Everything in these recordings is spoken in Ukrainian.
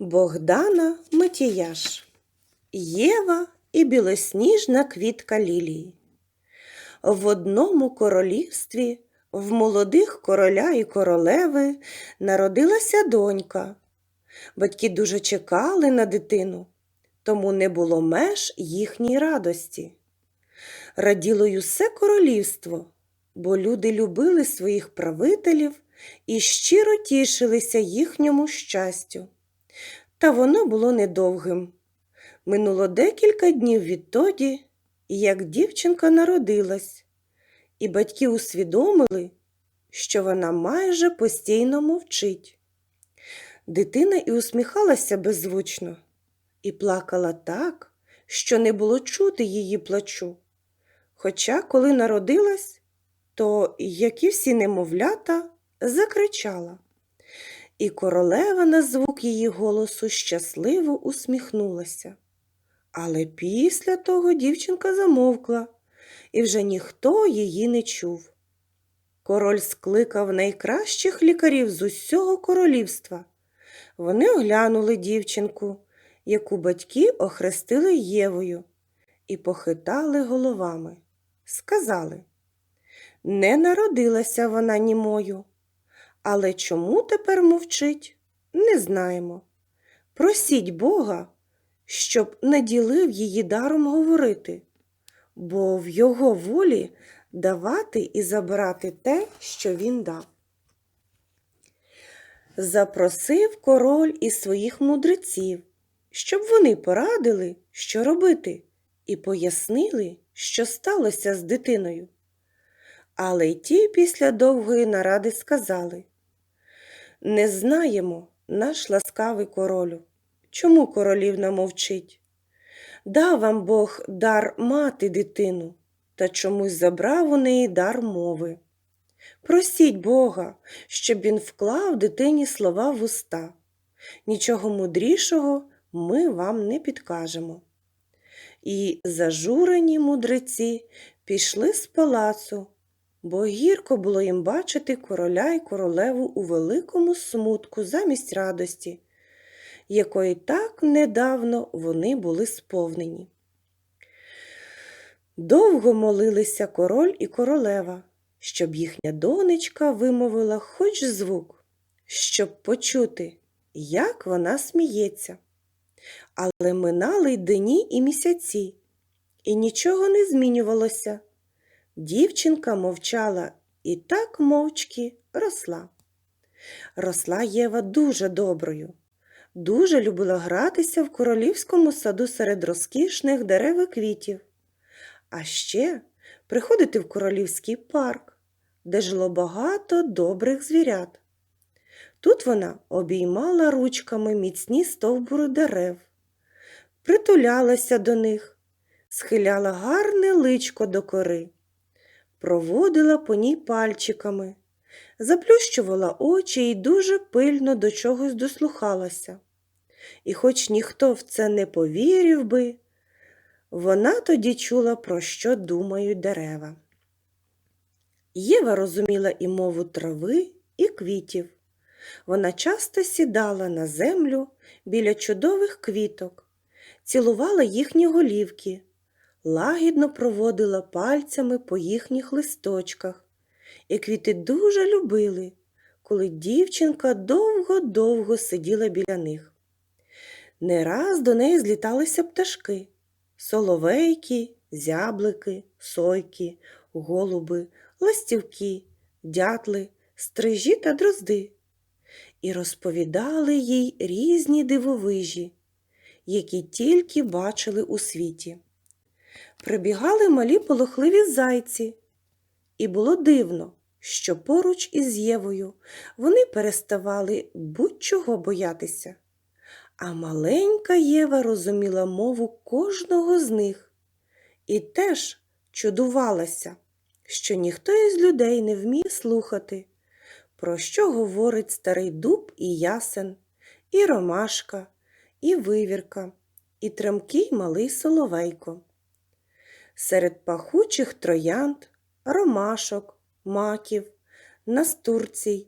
Богдана Матіяш Єва і білосніжна квітка лілії. В одному королівстві в молодих короля і королеви народилася донька. Батьки дуже чекали на дитину, тому не було меж їхній радості. Раділо й усе королівство, бо люди любили своїх правителів і щиро тішилися їхньому щастю. Та воно було недовгим. Минуло декілька днів відтоді, як дівчинка народилась, і батьки усвідомили, що вона майже постійно мовчить. Дитина і усміхалася беззвучно, і плакала так, що не було чути її плачу. Хоча, коли народилась, то, як і всі немовлята, закричала. І королева на звук її голосу щасливо усміхнулася. Але після того дівчинка замовкла, і вже ніхто її не чув. Король скликав найкращих лікарів з усього королівства. Вони оглянули дівчинку, яку батьки охрестили Євою, і похитали головами. Сказали, не народилася вона німою. Але чому тепер мовчить, не знаємо. Просіть Бога, щоб наділив її даром говорити, бо в його волі давати і забирати те, що він дав. Запросив король і своїх мудреців, щоб вони порадили, що робити, і пояснили, що сталося з дитиною. Але й ті після довгої наради сказали Не знаємо, наш ласкавий королю, чому королівна мовчить. Дав вам Бог дар мати дитину, та чомусь забрав у неї дар мови. Просіть Бога, щоб він вклав дитині слова в уста. Нічого мудрішого ми вам не підкажемо. І зажурені мудреці пішли з палацу, бо гірко було їм бачити короля й королеву у великому смутку замість радості, якої так недавно вони були сповнені. Довго молилися король і королева, щоб їхня донечка вимовила хоч звук, щоб почути, як вона сміється. Але минали й дні і місяці, і нічого не змінювалося. Дівчинка мовчала і так мовчки росла. Росла Єва дуже доброю, дуже любила гратися в королівському саду серед розкішних дерев і квітів, а ще приходити в королівський парк, де жило багато добрих звірят. Тут вона обіймала ручками міцні стовбури дерев, притулялася до них, схиляла гарне личко до кори проводила по ній пальчиками, заплющувала очі і дуже пильно до чогось дослухалася. І хоч ніхто в це не повірив би, вона тоді чула, про що думають дерева. Єва розуміла і мову трави, і квітів. Вона часто сідала на землю біля чудових квіток, цілувала їхні голівки, лагідно проводила пальцями по їхніх листочках, і квіти дуже любили, коли дівчинка довго-довго сиділа біля них. Не раз до неї зліталися пташки соловейки, зяблики, сойки, голуби, ластівки, дятли, стрижі та дрозди. І розповідали їй різні дивовижі, які тільки бачили у світі прибігали малі полохливі зайці, і було дивно, що поруч із Євою вони переставали будь-чого боятися. А маленька Єва розуміла мову кожного з них і теж чудувалася, що ніхто із людей не вміє слухати, про що говорить старий дуб і ясен, і ромашка, і вивірка, і тремкий малий соловейко. Серед пахучих троянд, ромашок, маків, настурцій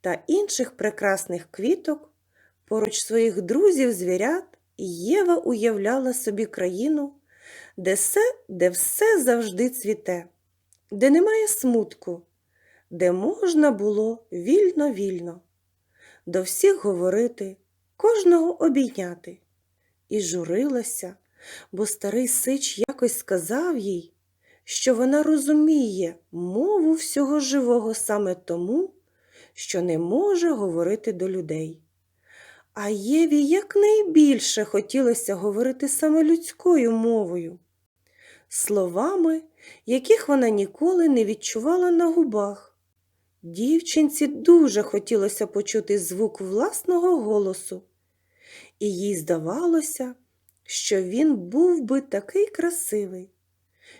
та інших прекрасних квіток Поруч своїх друзів звірят Єва уявляла собі країну, де все, де все завжди цвіте, де немає смутку, де можна було вільно-вільно, до всіх говорити, кожного обійняти. І журилася, бо старий сич якось сказав їй, що вона розуміє мову всього живого саме тому, що не може говорити до людей. А Єві якнайбільше хотілося говорити саме людською мовою, словами, яких вона ніколи не відчувала на губах. Дівчинці дуже хотілося почути звук власного голосу, і їй здавалося, що він був би такий красивий,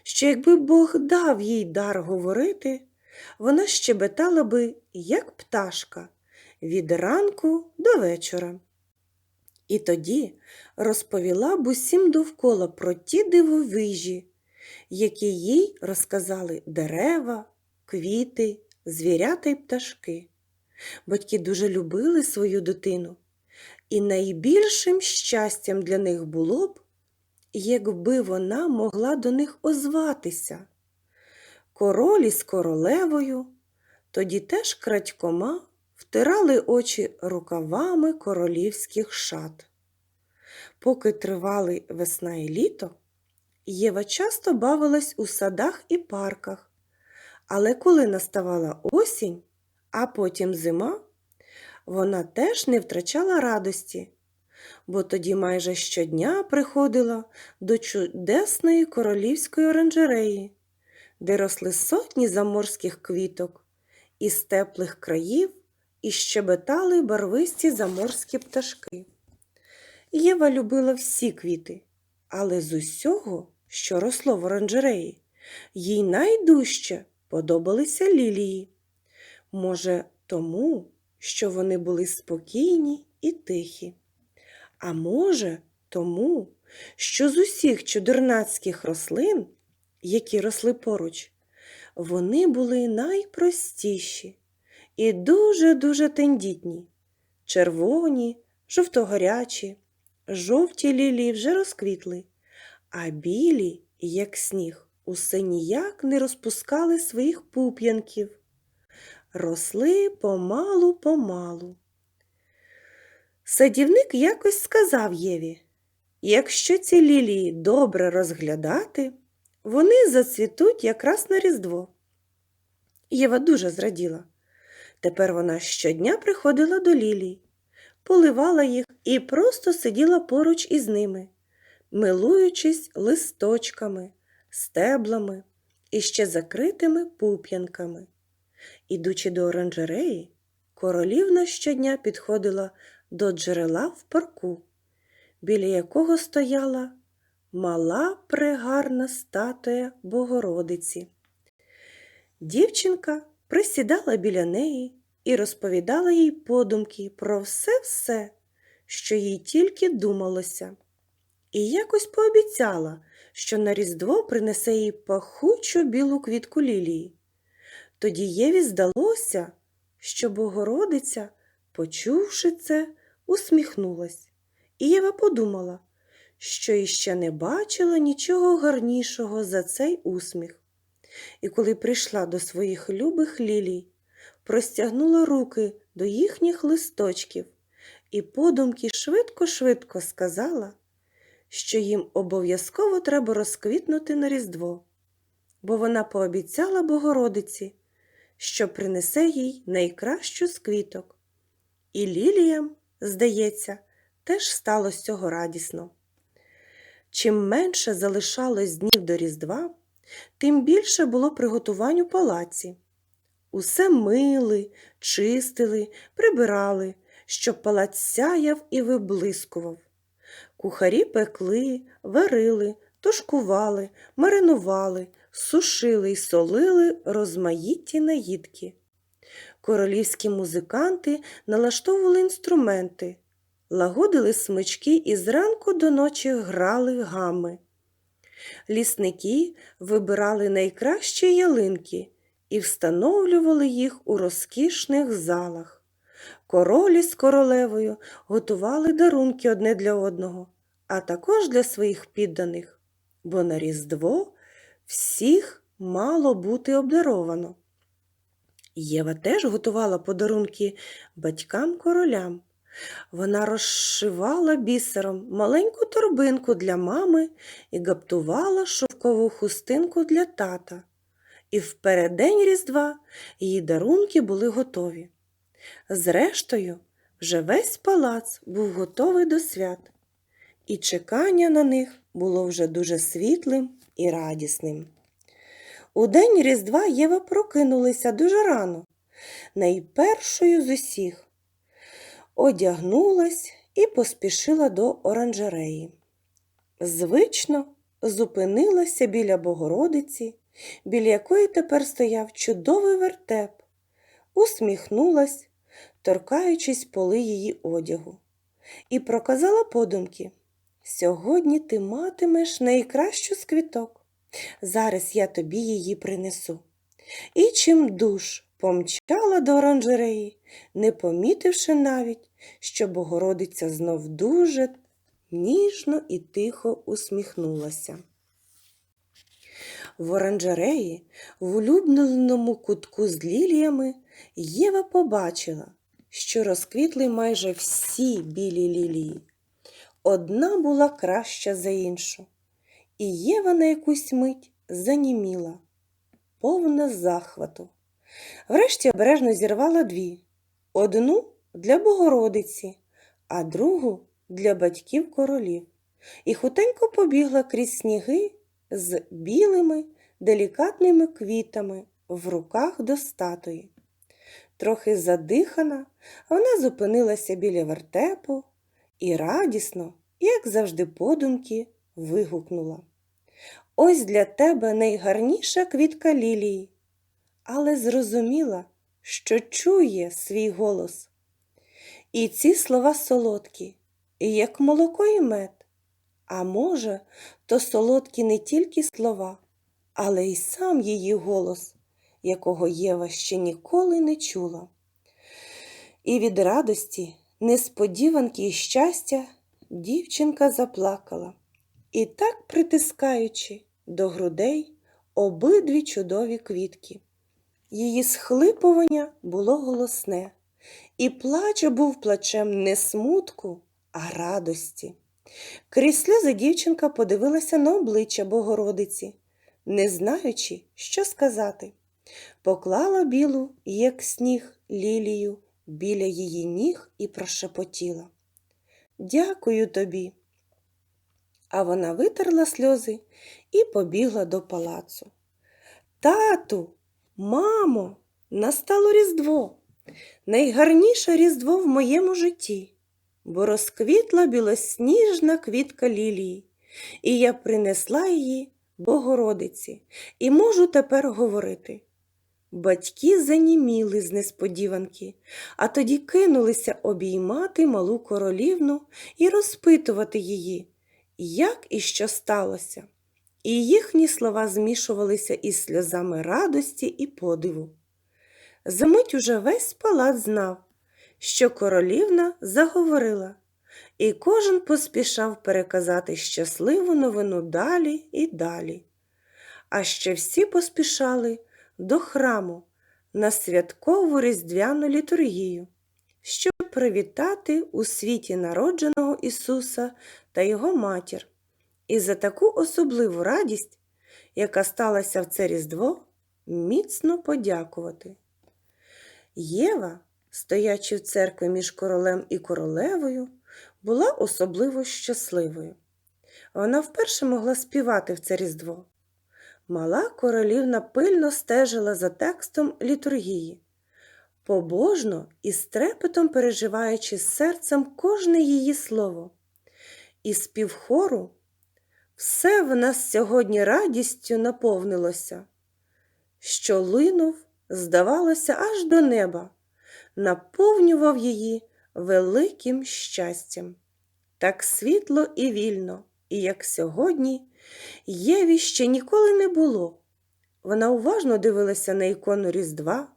що якби Бог дав їй дар говорити, вона щебетала би, як пташка, від ранку до вечора. І тоді розповіла б усім довкола про ті дивовижі, які їй розказали дерева, квіти, звірята й пташки. Батьки дуже любили свою дитину, і найбільшим щастям для них було б, якби вона могла до них озватися. Король із королевою, тоді теж крадькома втирали очі рукавами королівських шат. Поки тривали весна і літо, Єва часто бавилась у садах і парках, але коли наставала осінь, а потім зима, вона теж не втрачала радості, бо тоді майже щодня приходила до чудесної королівської оранжереї, де росли сотні заморських квіток із теплих країв і щебетали барвисті заморські пташки. Єва любила всі квіти, але з усього, що росло в оранжереї, їй найдужче подобалися лілії. Може, тому, що вони були спокійні і тихі. А може, тому, що з усіх чудернацьких рослин, які росли поруч, вони були найпростіші і дуже-дуже тендітні, червоні, жовтогорячі, жовті лілії вже розквітли, а білі, як сніг, усе ніяк не розпускали своїх пуп'янків. Росли помалу-помалу. Садівник якось сказав Єві, якщо ці лілії добре розглядати, вони зацвітуть якраз на Різдво. Єва дуже зраділа. Тепер вона щодня приходила до лілій, поливала їх і просто сиділа поруч із ними, милуючись листочками, стеблами і ще закритими пуп'янками. Ідучи до оранжереї, королівна щодня підходила до джерела в парку, біля якого стояла мала прегарна статуя Богородиці. Дівчинка присідала біля неї і розповідала їй подумки про все-все, що їй тільки думалося, і якось пообіцяла, що на Різдво принесе їй пахучу білу квітку лілії. Тоді Єві здалося, що Богородиця, почувши це, усміхнулась, і Єва подумала, що іще не бачила нічого гарнішого за цей усміх. І коли прийшла до своїх любих лілій, простягнула руки до їхніх листочків і подумки швидко-швидко сказала, що їм обов'язково треба розквітнути на Різдво, бо вона пообіцяла Богородиці, що принесе їй найкращу з квіток. І ліліям, здається, теж стало з цього радісно. Чим менше залишалось днів до Різдва, тим більше було приготувань у палаці. Усе мили, чистили, прибирали, щоб палац сяяв і виблискував. Кухарі пекли, варили, тушкували, маринували, сушили й солили розмаїтті наїдки. Королівські музиканти налаштовували інструменти, лагодили смички і зранку до ночі грали гами. Лісники вибирали найкращі ялинки і встановлювали їх у розкішних залах, Королі з королевою готували дарунки одне для одного, а також для своїх підданих, бо на Різдво всіх мало бути обдаровано. Єва теж готувала подарунки батькам королям. Вона розшивала бісером маленьку торбинку для мами і гаптувала шовкову хустинку для тата. І в переддень Різдва її дарунки були готові. Зрештою, вже весь палац був готовий до свят, і чекання на них було вже дуже світлим і радісним. У день Різдва Єва прокинулася дуже рано, найпершою з усіх. Одягнулась і поспішила до оранжереї. Звично зупинилася біля Богородиці, біля якої тепер стояв чудовий вертеп, усміхнулась, торкаючись поли її одягу, і проказала подумки Сьогодні ти матимеш найкращу з квіток. Зараз я тобі її принесу. І чим душ помчала до оранжереї, не помітивши навіть, що Богородиця знов дуже ніжно і тихо усміхнулася. В оранжереї, в улюбленому кутку з ліліями, Єва побачила, що розквітли майже всі білі лілії. Одна була краща за іншу, і Єва на якусь мить заніміла, повна захвату. Врешті обережно зірвала дві: одну для Богородиці, а другу для батьків королів, і хутенько побігла крізь сніги з білими делікатними квітами в руках до статуї. Трохи задихана, вона зупинилася біля вертепу і радісно, як завжди подумки, вигукнула. Ось для тебе найгарніша квітка лілії, але зрозуміла, що чує свій голос. І ці слова солодкі, як молоко і мед. А може, то солодкі не тільки слова, але й сам її голос, якого Єва ще ніколи не чула. І від радості, несподіванки і щастя дівчинка заплакала і так притискаючи до грудей обидві чудові квітки. Її схлипування було голосне, і плач був плачем не смутку, а радості. Крізь сльози дівчинка подивилася на обличчя Богородиці, не знаючи, що сказати. Поклала білу, як сніг, лілію біля її ніг і прошепотіла. Дякую тобі. А вона витерла сльози і побігла до палацу. Тату, мамо, настало Різдво, найгарніше Різдво в моєму житті, бо розквітла білосніжна квітка лілії, і я принесла її Богородиці і можу тепер говорити. Батьки заніміли з несподіванки, а тоді кинулися обіймати малу королівну і розпитувати її, як і що сталося. І їхні слова змішувалися із сльозами радості і подиву. Замить уже весь палац знав, що королівна заговорила, і кожен поспішав переказати щасливу новину далі і далі. А ще всі поспішали до храму на святкову різдвяну літургію, щоб привітати у світі народженого Ісуса та Його матір. І за таку особливу радість, яка сталася в це Різдво, міцно подякувати. Єва, стоячи в церкві між королем і королевою, була особливо щасливою. Вона вперше могла співати в це Різдво. Мала королівна пильно стежила за текстом літургії, побожно і з трепетом переживаючи серцем кожне її слово. І співхору все в нас сьогодні радістю наповнилося, що линув, здавалося, аж до неба, наповнював її великим щастям. Так світло і вільно, і як сьогодні, Єві ще ніколи не було. Вона уважно дивилася на ікону Різдва,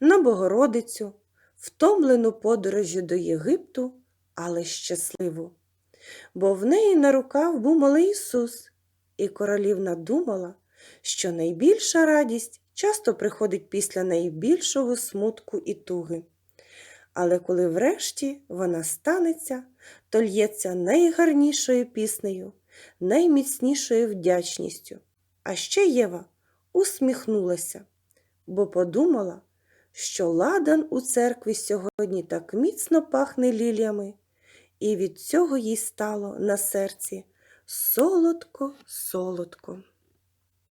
на Богородицю, втомлену подорожю до Єгипту, але щасливу. Бо в неї на руках був малий Ісус, і королівна думала, що найбільша радість часто приходить після найбільшого смутку і туги. Але коли врешті вона станеться, то л'ється найгарнішою піснею, найміцнішою вдячністю. А ще Єва усміхнулася, бо подумала, що ладан у церкві сьогодні так міцно пахне ліліями, і від цього їй стало на серці солодко-солодко.